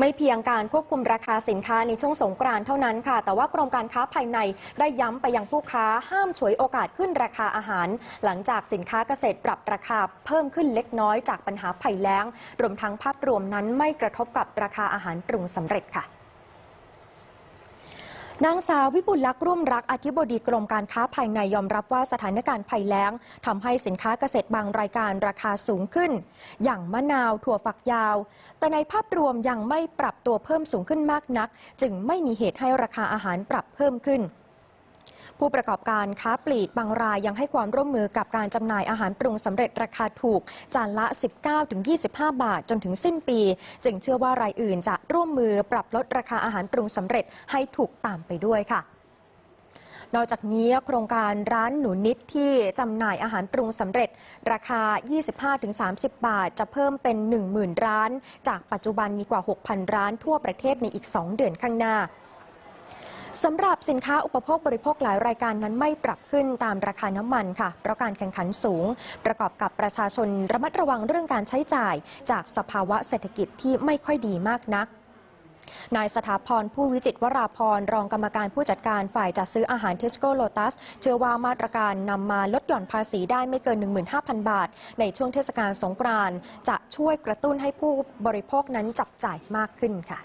ไม่เพียงการควบคุมราคาสินค้าในช่วงสงกรานต์เท่านั้นค่ะ แต่ว่ากรมการค้าภายในได้ย้ำไปยังผู้ค้าห้ามฉวยโอกาสขึ้นราคาอาหาร หลังจากสินค้าเกษตรปรับราคาเพิ่มขึ้นเล็กน้อยจากปัญหาภัยแล้ง รวมทั้งภาพรวมนั้นไม่กระทบกับราคาอาหารปรุงสำเร็จค่ะ นางสาววิบุลลักษ์ร่วมรักอธิบดีกรมการค้าภายในยอมรับว่าสถานการณ์ภัยแล้งทำให้สินค้าเกษตรบางรายการราคาสูงขึ้น อย่างมะนาวถั่วฝักยาว แต่ในภาพรวมยังไม่ปรับตัวเพิ่มสูงขึ้นมากนัก จึงไม่มีเหตุให้ราคาอาหารปรับเพิ่มขึ้น ผู้ประกอบการค้าปลีกบางรายยังให้ความร่วมมือกับการจำหน่ายอาหารปรุงสำเร็จราคาถูก จานละ 19-25 บาทจนถึงสิ้นปี จึงเชื่อว่ารายอื่นจะร่วมมือปรับลดราคาอาหารปรุงสำเร็จให้ถูกตามไปด้วยค่ะนอกจากนี้โครงการร้านหนูนิดที่จำหน่ายอาหารปรุงสำเร็จ ราคา 25-30 บาท จะเพิ่มเป็น 10,000 ร้าน จากปัจจุบันมีกว่า 6,000 ร้านทั่วประเทศในอีก 2 เดือนข้างหน้า สำหรับสินค้าอุปโภคบริโภคหลายรายการนั้นไม่ปรับขึ้นตามราคาน้ำมันค่ะ เพราะการแข่งขันสูง ประกอบกับประชาชนระมัดระวังเรื่องการใช้จ่าย จากสภาวะเศรษฐกิจที่ไม่ค่อยดีมากนักนายสถาพรผู้วิจิตวราพรรองกรรมการผู้จัดการฝ่ายจัดซื้ออาหารเทสโก้โลตัสเชื่อว่ามาตรการนำมาลดหย่อนภาษีได้ไม่เกิน 15,000 บาท ในช่วงเทศกาลสงกรานต์จะช่วยกระตุ้นให้ผู้บริโภคนั้นจับจ่ายมากขึ้นค่ะ